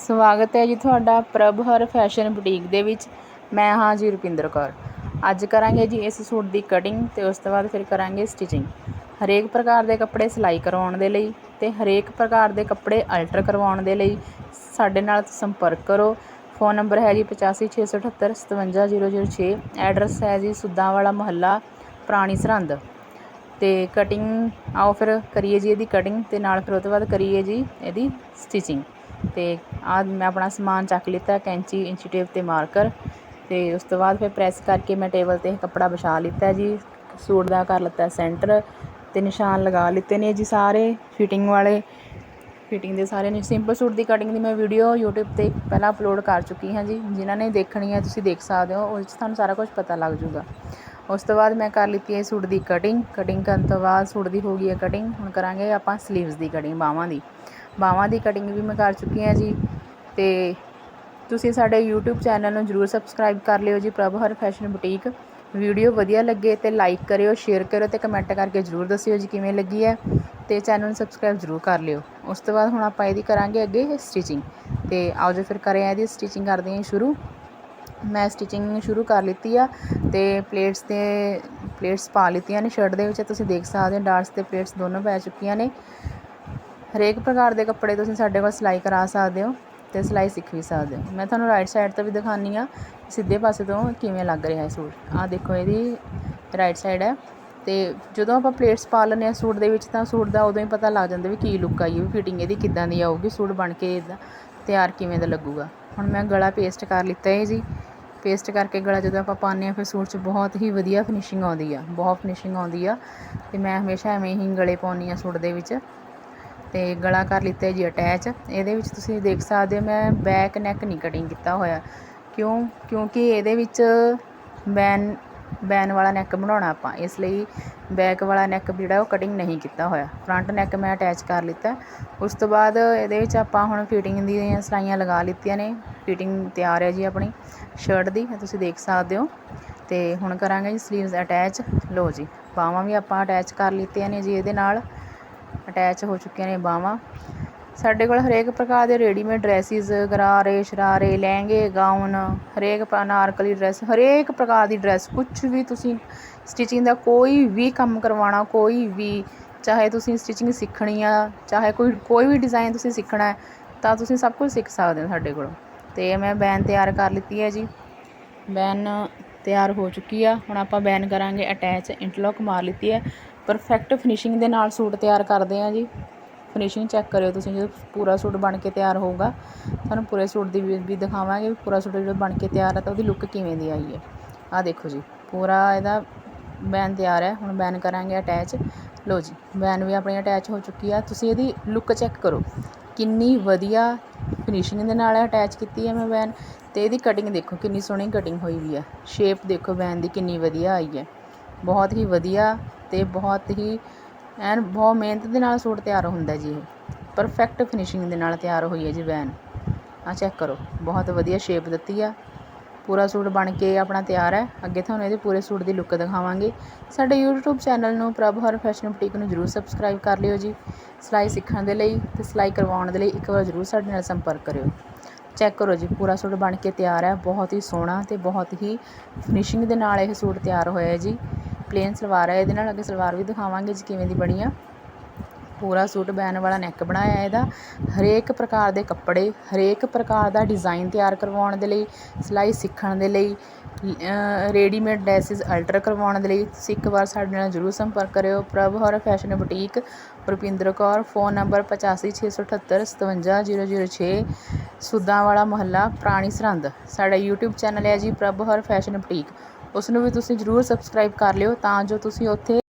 ਸਵਾਗਤ ਹੈ ਜੀ ਤੁਹਾਡਾ ਪ੍ਰਭ ਹਰ ਫੈਸ਼ਨ ਬੁਟੀਕ ਦੇ ਵਿੱਚ। ਮੈਂ ਹਾਂ ਜੀ ਰੁਪਿੰਦਰ ਕੌਰ। ਅੱਜ ਕਰਾਂਗੇ ਜੀ ਇਸ ਸੂਟ ਦੀ ਕਟਿੰਗ ਤੇ ਉਸ ਤੋਂ ਬਾਅਦ ਫਿਰ ਕਰਾਂਗੇ ਸਟਿਚਿੰਗ ਹਰੇਕ ਪ੍ਰਕਾਰ ਦੇ ਕੱਪੜੇ ਸਿਲਾਈ ਕਰਵਾਉਣ ਦੇ ਲਈ ਤੇ ਹਰੇਕ ਪ੍ਰਕਾਰ ਦੇ ਕੱਪੜੇ ਅਲਟਰ ਕਰਵਾਉਣ ਦੇ ਲਈ ਸਾਡੇ ਨਾਲ ਸੰਪਰਕ ਕਰੋ। ਫੋਨ ਨੰਬਰ ਹੈ ਜੀ 8568 57006 ਐਡਰੈਸ ਹੈ ਜੀ ਸੁੱਦਾਂ ਵਾਲਾ ਮੁਹੱਲਾ, ਪੁਰਾਣੀ ਸਰਹੰਦ। ਤੇ ਕਟਿੰਗ ਆਓ ਫਿਰ ਕਰੀਏ ਜੀ ਇਹਦੀ ਕਟਿੰਗ ਤੇ ਨਾਲ ਫਿਰ ਉਹ ਤੋਂ ਬਾਅਦ ਕਰੀਏ ਜੀ ਇਹਦੀ ਸਟਿਚਿੰਗ ਅਤੇ ਆਹ ਮੈਂ ਆਪਣਾ ਸਮਾਨ ਚੱਕ ਲਿੱਤਾ ਕੈਂਚੀ, ਇੰਚੀ ਟੇਪ ਤੇ ਮਾਰਕਰ ਅਤੇ ਉਸ ਤੋਂ ਬਾਅਦ ਫਿਰ ਪ੍ਰੈਸ ਕਰਕੇ ਮੈਂ ਟੇਬਲ ਤੇ ਕੱਪੜਾ ਵਿਛਾ ਲਿੱਤਾ ਜੀ, ਸੂਟ ਦਾ ਕਰ ਲਿੱਤਾ ਸੈਂਟਰ ਅਤੇ ਨਿਸ਼ਾਨ ਲਗਾ ਲਿੱਤੇ ਨੇ ਜੀ ਸਾਰੇ, ਫਿਟਿੰਗ ਵਾਲੇ, ਫਿਟਿੰਗ ਦੇ ਸਾਰੇ ਨੇ, ਸਿੰਪਲ ਸੂਟ ਦੀ ਕਟਿੰਗ ਦੀ ਮੈਂ ਵੀਡੀਓ YouTube ਤੇ ਪਹਿਲਾਂ ਅਪਲੋਡ ਕਰ ਚੁੱਕੀ ਹਾਂ ਜੀ, ਜਿਨ੍ਹਾਂ ਨੇ ਦੇਖਣੀ ਹੈ ਤੁਸੀਂ ਦੇਖ ਸਕਦੇ ਹੋ ਉਸ 'ਚ ਤੁਹਾਨੂੰ ਸਾਰਾ ਕੁਝ ਪਤਾ ਲੱਗ ਜੂਗਾ ਉਸ ਤੋਂ ਬਾਅਦ ਮੈਂ ਕਰ ਲਿੱਤੀ ਹੈ ਸੂਟ ਦੀ ਕਟਿੰਗ ਕਟਿੰਗ ਕਰਨ ਤੋਂ ਬਾਅਦ ਸੂਟ ਦੀ ਹੋ ਗਈ ਹੈ ਕਟਿੰਗ ਹੁਣ ਕਰਾਂਗੇ ਆਪਾਂ ਸਲੀਵਸ ਦੀ ਕਟਿੰਗ ਬਾਹਾਂ ਦੀ। ਬਾਹਾਂ ਦੀ ਕਟਿੰਗ ਵੀ ਮੈਂ ਕਰ ਚੁੱਕੀ ਹਾਂ ਜੀ। ਤੇ ਤੁਸੀਂ ਸਾਡੇ YouTube ਚੈਨਲ ਨੂੰ ਜਰੂਰ ਸਬਸਕ੍ਰਾਈਬ ਕਰ ਲਿਓ ਜੀ ਪ੍ਰਭ ਹਰ ਫੈਸ਼ਨ ਬੁਟੀਕ ਵੀਡੀਓ ਵਧੀਆ ਲੱਗੇ ਤੇ ਲਾਈਕ ਕਰਿਓ ਸ਼ੇਅਰ ਕਰਿਓ ਤੇ ਕਮੈਂਟ ਕਰਕੇ ਜਰੂਰ ਦੱਸਿਓ ਜੀ ਕਿਵੇਂ ਲੱਗੀ ਹੈ। ਤੇ ਚੈਨਲ ਨੂੰ ਸਬਸਕ੍ਰਾਈਬ ਜਰੂਰ ਕਰ ਲਿਓ। ਉਸ ਤੋਂ ਬਾਅਦ ਹੁਣ ਆਪਾਂ ਇਹਦੀ ਕਰਾਂਗੇ ਅੱਗੇ ਸਟਿਚਿੰਗ ਤੇ ਆਓ ਜੀ ਫਿਰ ਕਰਿਆ ਇਹਦੀ ਸਟਿਚਿੰਗ ਕਰਦੇ ਹਾਂ ਸ਼ੁਰੂ। ਮੈਂ ਸਟਿਚਿੰਗ ਸ਼ੁਰੂ ਕਰ ਲਿੱਤੀ ਆ ਅਤੇ ਪਲੇਟਸ ਤੇ ਪਲੇਟਸ ਪਾ ਲਿੱਤੀਆਂ ਨੇ ਸ਼ਰਟ ਦੇ ਵਿੱਚ, ਤੁਸੀਂ ਦੇਖ ਸਕਦੇ ਹੋ ਡਾਰਟਸ ਅਤੇ ਪਲੇਟਸ ਦੋਨੋਂ ਪੈ ਚੁੱਕੀਆਂ ਨੇ। ਹਰੇਕ ਪ੍ਰਕਾਰ ਦੇ ਕੱਪੜੇ ਤੁਸੀਂ ਸਾਡੇ ਕੋਲ ਸਿਲਾਈ ਕਰਾ ਸਕਦੇ ਹੋ ਅਤੇ ਸਿਲਾਈ ਸਿੱਖ ਵੀ ਸਕਦੇ ਹੋ। ਮੈਂ ਤੁਹਾਨੂੰ ਰਾਈਟ ਸਾਈਡ ਤੋਂ ਵੀ ਦਿਖਾਉਂਦੀ ਆ ਸਿੱਧੇ ਪਾਸੇ ਤੋਂ ਕਿਵੇਂ ਲੱਗ ਰਿਹਾ ਹੈ ਸੂਟ। ਆਹ ਦੇਖੋ ਇਹਦੀ ਰਾਈਟ ਸਾਈਡ ਹੈ ਤੇ ਜਦੋਂ ਆਪਾਂ ਪਲੇਟਸ ਪਾ ਲੈਂਦੇ ਆ ਸੂਟ ਦੇ ਵਿੱਚ ਤਾਂ ਸੂਟ ਦਾ ਉਦੋਂ ਹੀ ਪਤਾ ਲੱਗ ਜਾਂਦਾ ਵੀ ਕੀ ਲੁੱਕ ਆਈ ਹੈ ਫਿਟਿੰਗ ਇਹਦੀ ਕਿੱਦਾਂ ਦੀ ਆਊਗੀ, ਸੂਟ ਬਣ ਕੇ ਇਹਦਾ ਤਿਆਰ ਕਿਵੇਂ ਦਾ ਲੱਗੂਗਾ। ਹੁਣ ਮੈਂ ਗਲਾ ਪੇਸਟ ਕਰ ਲਿੱਤਾ ਹੈ ਜੀ। ਪੇਸਟ ਕਰਕੇ ਗਲਾ ਜਦੋਂ ਆਪਾਂ ਪਾਉਂਦੇ ਆ ਫਿਰ ਸੂਟ 'ਚ ਬਹੁਤ ਹੀ ਵਧੀਆ ਫਿਨਿਸ਼ਿੰਗ ਆਉਂਦੀ ਆ, ਬਹੁਤ ਫਿਨਿਸ਼ਿੰਗ ਆਉਂਦੀ ਆ। ਤੇ ਮੈਂ ਹਮੇਸ਼ਾ ਐਵੇਂ ਹੀ ਗਲੇ ਪਾਉਂਦੀ ਆ ਸੂਟ ਦੇ ਵਿੱਚ। ਤੇ ਗਲਾ ਕਰ ਲਿੱਤਾ ਜੀ ਅਟੈਚ ਇਹਦੇ ਵਿੱਚ ਤੁਸੀਂ ਦੇਖ ਸਕਦੇ ਹੋ, ਮੈਂ ਬੈਕ ਨੈਕ ਨਹੀਂ ਕਟਿੰਗ ਕੀਤਾ ਹੋਇਆ। ਕਿਉਂ? ਕਿਉਂਕਿ ਇਹਦੇ ਵਿੱਚ ਬੈਨ ਬੈਨ ਵਾਲਾ ਨੈਕ ਬਣਾਉਣਾ ਆਪਾਂ। ਇਸ ਲਈ ਬੈਕ ਵਾਲਾ ਨੈਕ ਜਿਹੜਾ ਉਹ ਕਟਿੰਗ ਨਹੀਂ ਕੀਤਾ ਹੋਇਆ। ਫਰੰਟ ਨੈਕ ਮੈਂ ਅਟੈਚ ਕਰ ਲਿੱਤਾ। ਉਸ ਤੋਂ ਬਾਅਦ ਇਹਦੇ ਵਿੱਚ ਆਪਾਂ ਹੁਣ ਫਿਟਿੰਗ ਦੀਆਂ ਸਲਾਈਆਂ ਲਗਾ ਲਿੱਤੀਆਂ ਨੇ। ਫਿਟਿੰਗ ਤਿਆਰ ਹੈ ਜੀ ਆਪਣੀ ਸ਼ਰਟ ਦੀ ਤੁਸੀਂ ਦੇਖ ਸਕਦੇ ਹੋ। ਤੇ ਹੁਣ ਕਰਾਂਗੇ ਜੀ ਸਲੀਵਸ ਅਟੈਚ ਲੋ ਜੀ, ਬਾਹਾਂ ਵੀ ਆਪਾਂ ਅਟੈਚ ਕਰ ਲਿੱਤੀਆਂ ਨੇ ਜੀ ਇਹਦੇ ਨਾਲ। ਅਟੈਚ ਹੋ ਚੁੱਕੀਆਂ ਨੇ ਬਾਹਾਂ। ਸਾਡੇ ਕੋਲ ਹਰੇਕ ਪ੍ਰਕਾਰ ਦੇ ਰੈਡੀਮੇਡ ਡਰੈਸਿਸ ਗਰਾਰੇ, ਸ਼ਰਾਰੇ, ਲਹਿੰਗੇ ਗਾਊਨ ਹਰੇਕ ਅਨਾਰਕਲੀ ਡਰੈਸ ਹਰੇਕ ਪ੍ਰਕਾਰ ਦੀ ਡਰੈਸ ਕੁਛ ਵੀ ਤੁਸੀਂ ਸਟਿਚਿੰਗ ਦਾ ਕੋਈ ਵੀ ਕੰਮ ਕਰਵਾਉਣਾ, ਕੋਈ ਵੀ, ਚਾਹੇ ਤੁਸੀਂ ਸਟਿਚਿੰਗ ਸਿੱਖਣੀ ਆ, ਚਾਹੇ ਕੋਈ ਕੋਈ ਵੀ ਡਿਜ਼ਾਈਨ ਤੁਸੀਂ ਸਿੱਖਣਾ ਤਾਂ ਤੁਸੀਂ ਸਭ ਕੁਝ ਸਿੱਖ ਸਕਦੇ ਹੋ ਸਾਡੇ ਕੋਲੋਂ। ਤੇ ਮੈਂ ਬੈਨ ਤਿਆਰ ਕਰ ਲਿੱਤੀ ਹੈ ਜੀ। ਬੈਨ ਤਿਆਰ ਹੋ ਚੁੱਕੀ ਆ। ਹੁਣ ਆਪਾਂ ਬੈਨ ਕਰਾਂਗੇ ਅਟੈਚ ਇੰਟਰਲੌਕ ਮਾਰ ਲਿੱਤੀ ਹੈ। ਪਰਫੈਕਟ ਫਿਨਿਸ਼ਿੰਗ ਦੇ ਨਾਲ ਸੂਟ ਤਿਆਰ ਕਰਦੇ ਆ ਜੀ। ਫਿਨਿਸ਼ਿੰਗ ਚੈੱਕ ਕਰਿਓ ਤੁਸੀਂ ਜਦੋਂ ਪੂਰਾ ਸੂਟ ਬਣ ਕੇ ਤਿਆਰ ਹੋਊਗਾ। ਤੁਹਾਨੂੰ ਪੂਰੇ ਸੂਟ ਦੀ ਵੀ ਦਿਖਾਵਾਂਗੇ ਵੀ ਪੂਰਾ ਸੂਟ ਜਦੋਂ ਬਣ ਕੇ ਤਿਆਰ ਹੈ ਤਾਂ ਉਹਦੀ ਲੁੱਕ ਕਿਵੇਂ ਦੀ ਆਈ ਹੈ। ਆਹ ਦੇਖੋ ਜੀ, ਪੂਰਾ ਇਹਦਾ ਬੈਨ ਤਿਆਰ ਹੈ, ਹੁਣ ਬੈਨ ਕਰਾਂਗੇ ਅਟੈਚ ਲੋ ਜੀ, ਬੈਨ ਵੀ ਆਪਣੀ ਅਟੈਚ ਹੋ ਚੁੱਕੀ ਆ। ਤੁਸੀਂ ਇਹਦੀ ਲੁੱਕ ਚੈੱਕ ਕਰੋ, ਕਿੰਨੀ ਵਧੀਆ ਫਿਨਿਸ਼ਿੰਗ ਦੇ ਨਾਲ ਅਟੈਚ ਕੀਤੀ ਹੈ ਮੈਂ ਬੈਨ। ਤੇ ਇਹਦੀ ਕਟਿੰਗ ਦੇਖੋ, ਕਿੰਨੀ ਸੋਹਣੀ ਕਟਿੰਗ ਹੋਈ ਵੀ ਆ। ਸ਼ੇਪ ਦੇਖੋ ਬੈਨ ਦੀ ਕਿੰਨੀ ਵਧੀਆ ਆਈ ਹੈ। ਬਹੁਤ ਹੀ ਵਧੀਆ ਤੇ ਬਹੁਤ ਹੀ ਐਨ ਬਹੁਤ ਮਿਹਨਤ ਦੇ ਨਾਲ ਸੂਟ ਤਿਆਰ ਹੁੰਦਾ ਜੀ ਇਹ। ਪਰਫੈਕਟ ਫਿਨਿਸ਼ਿੰਗ ਦੇ ਨਾਲ ਤਿਆਰ ਹੋਈ ਹੈ ਜੀ ਵੈਨ। ਆ ਚੈੱਕ ਕਰੋ, ਬਹੁਤ ਵਧੀਆ ਸ਼ੇਪ ਦਿੱਤੀ ਆ। ਪੂਰਾ ਸੂਟ ਬਣ ਕੇ ਆਪਣਾ ਤਿਆਰ ਹੈ। ਅੱਗੇ ਤੁਹਾਨੂੰ ਇਹਦੇ ਪੂਰੇ ਸੂਟ ਦੀ ਲੁੱਕ ਦਿਖਾਵਾਂਗੇ। ਸਾਡੇ YouTube ਚੈਨਲ ਨੂੰ ਪ੍ਰਭ ਹਰ ਫੈਸ਼ਨ ਬੁਟੀਕ ਨੂੰ ਜਰੂਰ ਸਬਸਕ੍ਰਾਈਬ ਕਰ ਲਿਓ ਜੀ। ਸਿਲਾਈ ਸਿੱਖਣ ਦੇ ਲਈ ਤੇ ਸਿਲਾਈ ਕਰਵਾਉਣ ਦੇ ਲਈ ਇੱਕ ਵਾਰ ਜਰੂਰ ਸਾਡੇ ਨਾਲ ਸੰਪਰਕ ਕਰਿਓ। ਚੈੱਕ ਕਰੋ ਜੀ, ਪੂਰਾ ਸੂਟ ਬਣ ਕੇ ਤਿਆਰ ਹੈ। ਬਹੁਤ ਹੀ ਸੋਹਣਾ ਤੇ ਬਹੁਤ ਹੀ ਫਿਨਿਸ਼ਿੰਗ ਦੇ ਨਾਲ ਇਹ ਸੂਟ ਤਿਆਰ ਹੋਇਆ ਹੈ ਜੀ। ਪਲੇਨ ਸਲਵਾਰ ਹੈ, ਇਹਦੇ ਨਾਲ ਅੱਗੇ ਸਲਵਾਰ ਵੀ ਦਿਖਾਵਾਂਗੇ ਜੀ ਕਿਵੇਂ ਦੀ ਬਣੀ ਆ। ਪੂਰਾ ਸੂਟ ਬੈਨ ਵਾਲਾ ਨੈਕ ਬਣਾਇਆ ਇਹਦਾ। ਹਰੇਕ ਪ੍ਰਕਾਰ ਦੇ ਕੱਪੜੇ, ਹਰੇਕ ਪ੍ਰਕਾਰ ਦਾ ਡਿਜ਼ਾਈਨ ਤਿਆਰ ਕਰਵਾਉਣ ਦੇ ਲਈ, ਸਿਲਾਈ ਸਿੱਖਣ ਦੇ ਲਈ ਰੈਡੀਮੇਡ ਡਰੈਸਿਸ ਅਲਟਰ ਕਰਵਾਉਣ ਦੇ ਲਈ, ਤੁਸੀਂ ਇੱਕ ਵਾਰ ਸਾਡੇ ਨਾਲ ਜਰੂਰ ਸੰਪਰਕ ਕਰਿਓ। Prabh Har fashion boutique, Rupinder Kaur phone number 8568757006 ਸੁੱਦਾਂ ਵਾਲਾ ਮੁਹੱਲਾ, ਪੁਰਾਣੀ ਸਰਹੰਦ। ਸਾਡਾ YouTube ਚੈਨਲ ਹੈ ਜੀ ਪ੍ਰਭ ਹਰ ਫੈਸ਼ਨ ਬੁਟੀਕ। ਉਸ ਨੂੰ ਵੀ ਤੁਸੀਂ ਜਰੂਰ ਸਬਸਕ੍ਰਾਈਬ ਕਰ ਲਿਓ ਤਾਂ ਜੋ ਤੁਸੀਂ ਉੱਥੇ